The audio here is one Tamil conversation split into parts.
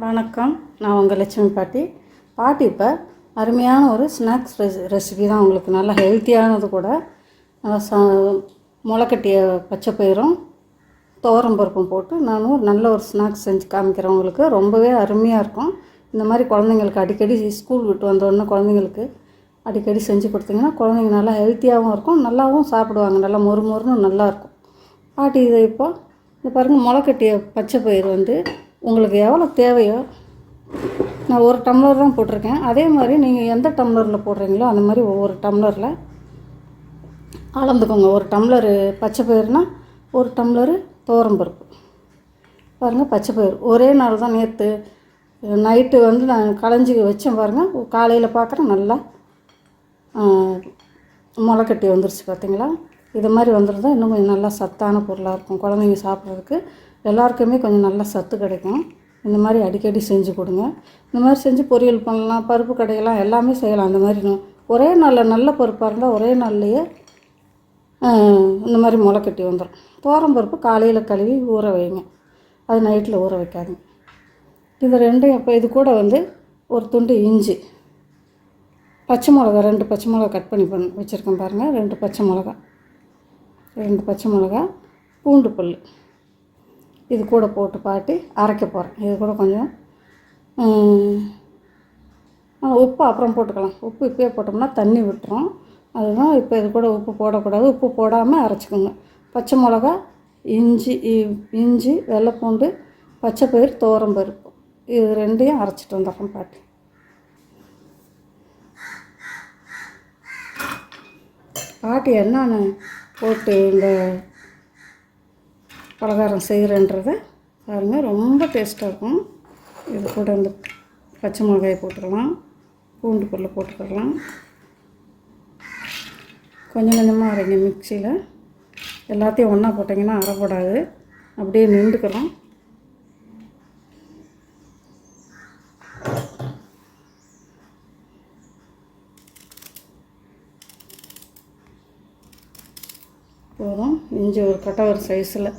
வணக்கம். நான் உங்கள் லட்சுமி பாட்டி. பாட்டி இப்போ அருமையான ஒரு ஸ்நாக்ஸ் ரெசிபி தான். உங்களுக்கு நல்லா ஹெல்த்தியானது கூட. நல்லா சா முளைக்கட்டிய பச்சை பயிரும் துவரம் பருப்பும் போட்டு நான் ஒரு நல்ல ஒரு ஸ்நாக்ஸ் செஞ்சு காமிக்கிறேன் உங்களுக்கு. ரொம்பவே அருமையாக இருக்கும். இந்த மாதிரி குழந்தைங்களுக்கு அடிக்கடி ஸ்கூல் விட்டு வந்தோடனே குழந்தைங்களுக்கு அடிக்கடி செஞ்சு கொடுத்தீங்கன்னா குழந்தைங்க நல்லா ஹெல்த்தியாகவும் இருக்கும் நல்லாவும் சாப்பிடுவாங்க. நல்லா மொறு மொறுன்னு நல்லாயிருக்கும் பாட்டி இதை இப்போ இந்த பாருங்கள் முளைக்கட்டிய பச்சை பயிர் வந்து உங்களுக்கு எவ்வளோ தேவையோ நான் ஒரு டம்ளர் தான் போட்டிருக்கேன். அதே மாதிரி நீங்கள் எந்த டம்ளரில் போடுறீங்களோ அந்த மாதிரி ஒவ்வொரு டம்ளரில் அளந்துக்கோங்க. ஒரு டம்ளரு பச்சை பயிர்னால் ஒரு டம்ளரு பருப்பு. பாருங்கள் பச்சை பயிர். ஒரே நாள் தான் நேற்று நைட்டு வந்து நான் களைஞ்சி வச்சேன் பாருங்கள் காலையில் பார்க்குறேன் நல்லா முளைக்கட்டி வந்துருச்சு பார்த்தீங்களா இது மாதிரி வந்துருந்தால் இன்னும் கொஞ்சம் நல்லா சத்தான பொருளாக இருக்கும் குழந்தைங்க சாப்பிட்றதுக்கு. எல்லாருக்குமே கொஞ்சம் நல்ல சத்து கிடைக்கும். இந்த மாதிரி அடிக்கடி செஞ்சு கொடுங்க. இந்த மாதிரி செஞ்சு பொரியல் பண்ணலாம் பருப்பு கடையெல்லாம் எல்லாமே செய்யலாம். அந்த மாதிரி ஒரே நாளில் நல்ல பருப்பாக இருந்தால் ஒரே நாள்லையே இந்த மாதிரி முளைக்கட்டி வந்துடும் தோரம் பருப்பு காலையில் கழுவி ஊற வைங்க. அது நைட்டில் ஊற வைக்காதுங்க. இது ரெண்டையும் இப்போ இது கூட வந்து ஒரு துண்டு இஞ்சி. பச்சை மிளகா ரெண்டு பச்சை மிளகா கட் பண்ணி பண்ண வச்சுருக்கேன் பாருங்கள் ரெண்டு பச்சை மிளகா. ரெண்டு பச்சை மிளகா பூண்டு பல் இது கூட போட்டு பாட்டி அரைக்க போகிறேன் இது கூட கொஞ்சம் உப்பு அப்புறம் போட்டுக்கலாம். உப்பு இப்போயே போட்டோம்னா தண்ணி விட்டுரும். அதுதான் இப்போ இது கூட உப்பு போடக்கூடாது. உப்பு போடாமல் அரைச்சிக்கோங்க. பச்சை மிளகா இஞ்சி இ- இஞ்சி வெள்ளைப்பூண்டு பச்சை பயிர் துவரம் பருப்பு. இது ரெண்டையும் அரைச்சிட்டு வந்துடுறோம் பாட்டி. பாட்டி என்னென்ன போட்டு இந்த பலகாரம் செய்கிறேன்றதை பாருங்கள் ரொம்ப டேஸ்ட்டாக இருக்கும். இது கூட இந்த பச்சை மிளகாயை போட்டுக்கலாம் பூண்டு பொருளை போட்டுக்கலாம் கொஞ்சம் கொஞ்சமாக அரைங்க மிக்சியில். எல்லாத்தையும் ஒன்றா போட்டிங்கன்னா அரைப்படாது. அப்படியே நின்றுக்கிறோம் போதும். இஞ்சி ஒரு கட்டை ஒரு சைஸில்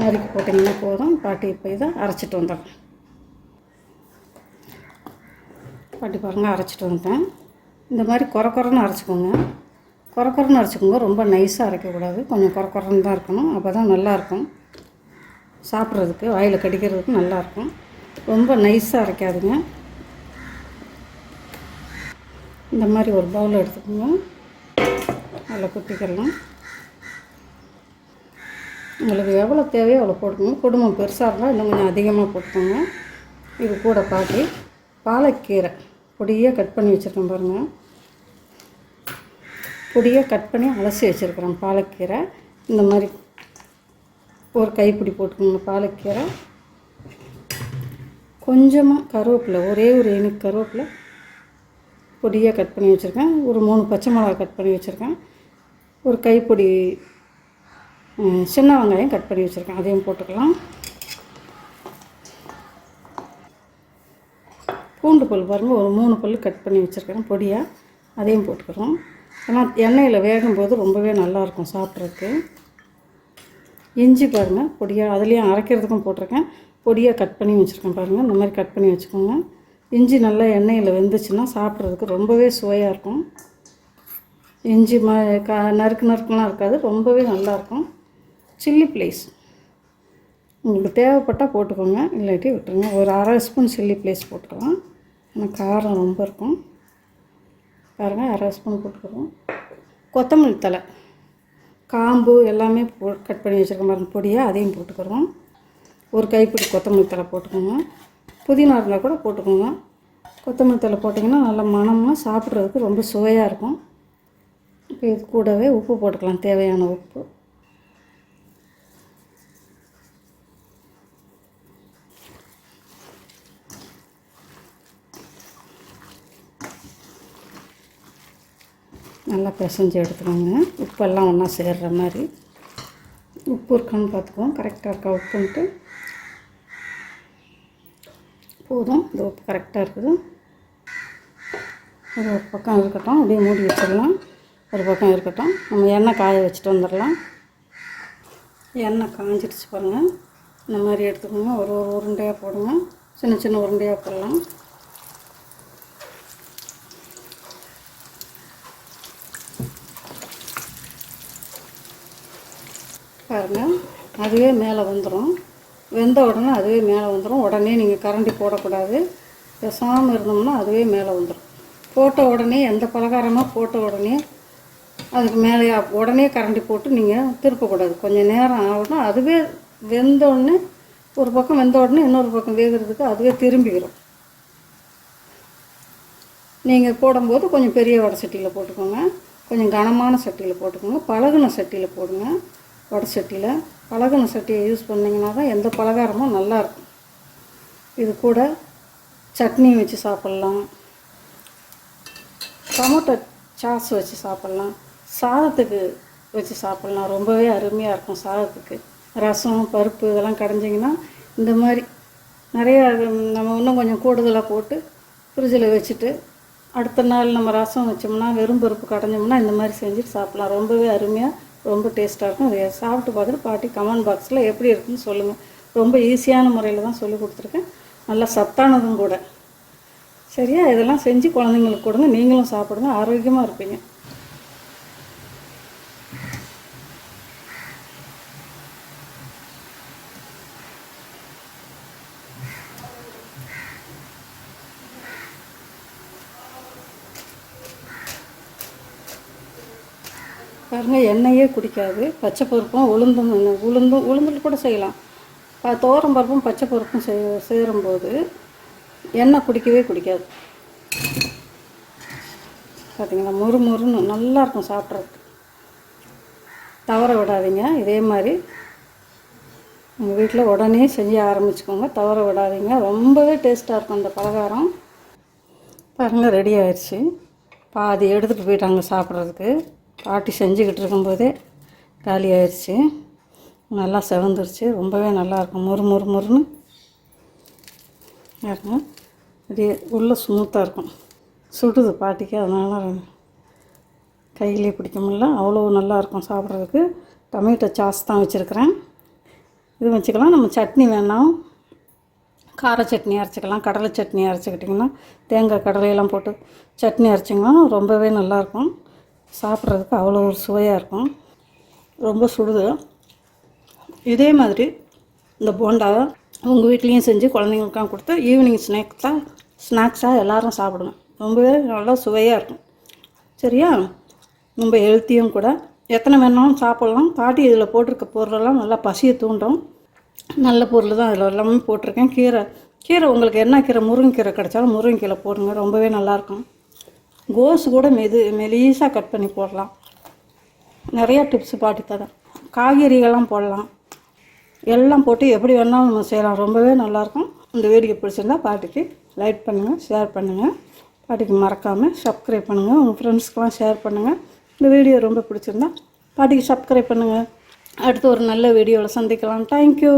நறுக்கி போட்டிங்கன்னா போதும். பாட்டி இப்போ இதை அரைச்சிட்டு வந்துடுறேன் பாட்டி பாருங்கள் அரைச்சிட்டு வந்துட்டேன். இந்த மாதிரி குறை குறைன்னு அரைச்சிக்கோங்க. குறை குறைன்னு அரைச்சிக்கோங்க. ரொம்ப நைஸாக அரைக்கக்கூடாது. கொஞ்சம் குறை குறைன்னு தான் இருக்கணும். அப்போ தான் நல்லாயிருக்கும். சாப்பிட்றதுக்கு வாயில் கடிக்கிறதுக்கு நல்லாயிருக்கும். ரொம்ப நைஸாக அரைக்காதுங்க. இந்த மாதிரி ஒரு பவுல் எடுத்துக்கோங்க. அதில் குத்திக்கலாம் உங்களுக்கு எவ்வளோ தேவையோ அவ்வளோ போட்டுக்கணும் குடும்பம் பெருசாக இருந்தால் இன்னும் கொஞ்சம் அதிகமாக போட்டுக்கோங்க. இது கூட பாட்டி பாலக்கீரை பொடியாக கட் பண்ணி வச்சுருக்கேன் பாருங்கள். பொடியாக கட் பண்ணி அலசி வச்சுருக்குறேன் பாலக்கீரை. இந்த மாதிரி ஒரு கைப்பிடி போட்டுக்கோங்க பாலக்கீரை. கொஞ்சமாக கருவேப்பிலை ஒரே ஒரு இனிப்பு கருவேப்பிலை பொடியாக கட் பண்ணி வச்சுருக்கேன். ஒரு மூணு பச்சை மிளகா கட் பண்ணி வச்சுருக்கேன். ஒரு கைப்பொடி சின்ன வெங்காயம் கட் பண்ணி வச்சுருக்கேன். அதையும் போட்டுக்கலாம். பூண்டு பல் பாருங்கள் ஒரு மூணு பல் கட் பண்ணி வச்சுருக்கேன் பொடியாக அதையும் போட்டுக்கிறோம். ஏன்னா எண்ணெயில் வேகும்போது ரொம்பவே நல்லாயிருக்கும் சாப்பிட்றதுக்கு. இஞ்சி பாருங்கள் பொடியாக அதுலேயும் அரைக்கிறதுக்கும் போட்டிருக்கேன். பொடியாக கட் பண்ணி வச்சுருக்கேன் பாருங்கள் இந்த மாதிரி கட் பண்ணி வச்சுக்கோங்க. இஞ்சி நல்லா எண்ணெயில் வெந்துச்சுன்னா சாப்பிட்றதுக்கு ரொம்பவே சுவையாக இருக்கும். இஞ்சி ம க நறுக்கு நறுக்குலாம் இருக்காது ரொம்பவே நல்லாயிருக்கும். Chilli flakes. உங்களுக்கு தேவைப்பட்டால் போட்டுக்கோங்க இல்லாட்டி விட்டுருங்க. ஒரு அரை ஸ்பூன் சில்லி ப்ளேஸ் போட்டுக்கலாம். ஆனால் காரம் ரொம்ப இருக்கும். பாருங்கள் அரை ஸ்பூன் போட்டுக்கிறோம் கொத்தமல்லி தழை. காம்பு எல்லாமே போ கட் பண்ணி வச்சுருக்க மாதிரி பொடியாக அதையும் போட்டுக்கிறோம் ஒரு கைப்பிடி கொத்தமல்லி தழை போட்டுக்கோங்க. புதினா இருந்தால் கூட போட்டுக்கோங்க. கொத்தமல்லி தழை போட்டிங்கன்னா நல்லா மனமாக சாப்பிட்றதுக்கு ரொம்ப சுவையாக இருக்கும். இப்போ இது கூடவே உப்பு போட்டுக்கலாம் தேவையான உப்பு. நல்லா பிசைஞ்சு எடுத்துக்கோங்க. உப்பெல்லாம் ஒன்றா சேர்ற மாதிரி. உப்பு இருக்கான்னு பார்த்துக்குவோம். கரெக்டாக இருக்கா? உப்புன்ட்டு போதும். இந்த உப்பு கரெக்டாக இருக்குது. அது ஒரு பக்கம் இருக்கட்டும். அப்படியே மூடி வச்சிடலாம். ஒரு பக்கம் இருக்கட்டும். நம்ம எண்ணெய் காய வச்சுட்டு வந்துடலாம். எண்ணெய் காஞ்சிடுச்சு பாருங்கள் இந்த மாதிரி எடுத்துக்கோங்க. ஒரு ஒரு உருண்டையாக போடுங்க. சின்ன சின்ன உருண்டையாக போடலாம். பாருங்கள் அதுவே மேலே வந்துடும் வெந்த உடனே அதுவே மேலே வந்துடும் உடனே நீங்கள் கரண்டி போடக்கூடாது. பேசாமல் இருந்தோம்னா அதுவே மேலே வந்துடும் போட்ட உடனே எந்த பலகாரமாக போட்ட உடனே அதுக்கு மேலே உடனே கரண்டி போட்டு நீங்கள் திருப்பக்கூடாது. கொஞ்சம் நேரம் ஆகணும் அதுவே வெந்த உடனே ஒரு பக்கம் வெந்த உடனே இன்னொரு பக்கம் வேகிறதுக்கு அதுவே திரும்பிக்கிறோம் நீங்கள் போடும்போது கொஞ்சம் பெரிய வடை சட்டியில் போட்டுக்கோங்க. கொஞ்சம் கனமான சட்டியில் போட்டுக்கோங்க. பழகுன சட்டியில் போடுங்க. வடை சட்டியில் பழகுன சட்டியை யூஸ் பண்ணிங்கன்னா தான் எந்த பலகாரமும் நல்லாயிருக்கும். இது கூட சட்னி வச்சு சாப்பிட்லாம். டொமேட்டோ சாஸ் வச்சு சாப்பிட்லாம். சாதத்துக்கு வச்சு சாப்பிட்லாம். ரொம்பவே அருமையாக இருக்கும் சாதத்துக்கு. ரசம் பருப்பு இதெல்லாம் கடைஞ்சிங்கன்னா இந்த மாதிரி நிறையா நம்ம இன்னும் கொஞ்சம் கூடுதலாக போட்டு ஃப்ரிட்ஜில் வச்சுட்டு அடுத்த நாள் நம்ம ரசம் வச்சோம்னா வெறும் பருப்பு கடைஞ்சோம்னா இந்த மாதிரி செஞ்சுட்டு சாப்பிட்லாம். ரொம்பவே அருமையாக ரொம்ப டேஸ்ட்டாக இருக்கும். அதை சாப்பிட்டு பார்த்துட்டு பாட்டி கமெண்ட் பாக்ஸில் எப்படி இருக்குன்னு சொல்லுங்கள் ரொம்ப ஈஸியான முறையில் தான் சொல்லி கொடுத்துருக்கேன். நல்லா சத்தானதும் கூட. சரியா? இதெல்லாம் செஞ்சு குழந்தைங்களுக்கு கொடுங்க. நீங்களும் சாப்பிடுங்க. ஆரோக்கியமாக இருப்பீங்க. பாருங்கள் எண்ணெயே குடிக்காது. பச்சை பருப்பும் உளுந்தும் உளுந்தும் உளுந்தில் கூட செய்யலாம். தோரம் பருப்பும் பச்சை பருப்பும் செய் சேரும்போது எண்ணெய் குடிக்கவே குடிக்காது. பார்த்தீங்களா முறு முறுன்னு நல்லா இருக்கும் சாப்பிட்றதுக்கு. தவற விடாதீங்க. இதே மாதிரி உங்கள் வீட்டில் உடனே செஞ்சு ஆரம்பிச்சுக்கோங்க. தவற விடாதீங்க. ரொம்பவே டேஸ்ட்டாக இருக்கும் அந்த பலகாரம். பாருங்கள் ரெடி ஆயிடுச்சு. பாதி எடுத்துகிட்டு போயிட்டாங்க சாப்பிட்றதுக்கு. பாட்டி செஞ்சுக்கிட்டு இருக்கும்போதே காலி ஆயிடுச்சு. நல்லா செவந்துருச்சு. ரொம்பவே நல்லாயிருக்கும். முறு முறு முறுன்னு இருக்கும். அப்படியே உள்ளே ஸ்மூத்தாக இருக்கும். சுடுது பாட்டிக்கு. அதனால் கையிலே பிடிக்க முடியல. அவ்வளோ நல்லாயிருக்கும் சாப்பிட்றதுக்கு. டொமேட்டோ சாஸ் தான் வச்சுருக்கிறேன். இது வச்சுக்கலாம். நம்ம சட்னி வேணாம் கார சட்னி அரைச்சிக்கலாம். கடலை சட்னி அரைச்சிக்கிட்டிங்கன்னா தேங்காய் கடலையெல்லாம் போட்டு சட்னி அரைச்சிங்கன்னா ரொம்பவே நல்லாயிருக்கும். சாப்பிட்றதுக்கு அவ்வளோ ஒரு சுவையாக இருக்கும். ரொம்ப சுடுது. இதே மாதிரி இந்த போண்டாவை உங்கள் வீட்லேயும் செஞ்சு குழந்தைங்களுக்காக கொடுத்து ஈவினிங் ஸ்நாக்ஸாக ஸ்நாக்ஸாக எல்லோரும் சாப்பிடுவேன் ரொம்பவே நல்லா சுவையாக இருக்கும். சரியா? ரொம்ப ஹெல்த்தியும் கூட. எத்தனை வேணாலும் சாப்பிட்லாம். பாட்டி இதில் போட்டிருக்க பொருளெல்லாம் நல்லா பசியை தூண்டும். நல்ல பொருள் தான். அதில் எல்லாமே போட்டிருக்கேன். கீரை. கீரை உங்களுக்கு என்ன கீரை? முருங்கைக்கீரை கிடைச்சாலும் முருங்கைக்கீரை போடுங்க. ரொம்பவே நல்லாயிருக்கும் கோஸ் கூட மெது மெலீஸாக கட் பண்ணி போடலாம். நிறையா டிப்ஸ் பாட்டி தரேன். காய்கறிகள்லாம் போடலாம். எல்லாம் போட்டு எப்படி வேணாலும் நம்ம செய்யலாம். ரொம்பவே நல்லாயிருக்கும் இந்த வீடியோ பிடிச்சிருந்தா பாட்டிக்கு லைக் பண்ணுங்கள் ஷேர் பண்ணுங்கள் பாட்டிக்கு மறக்காமல் சப்ஸ்கிரைப் பண்ணுங்கள் உங்கள் ஃப்ரெண்ட்ஸ்க்கெலாம் ஷேர் பண்ணுங்கள் இந்த வீடியோ ரொம்ப பிடிச்சிருந்தா பாட்டிக்கு சப்ஸ்கிரைப் பண்ணுங்கள் அடுத்து ஒரு நல்ல வீடியோவில் சந்திக்கலாம். தேங்க்யூ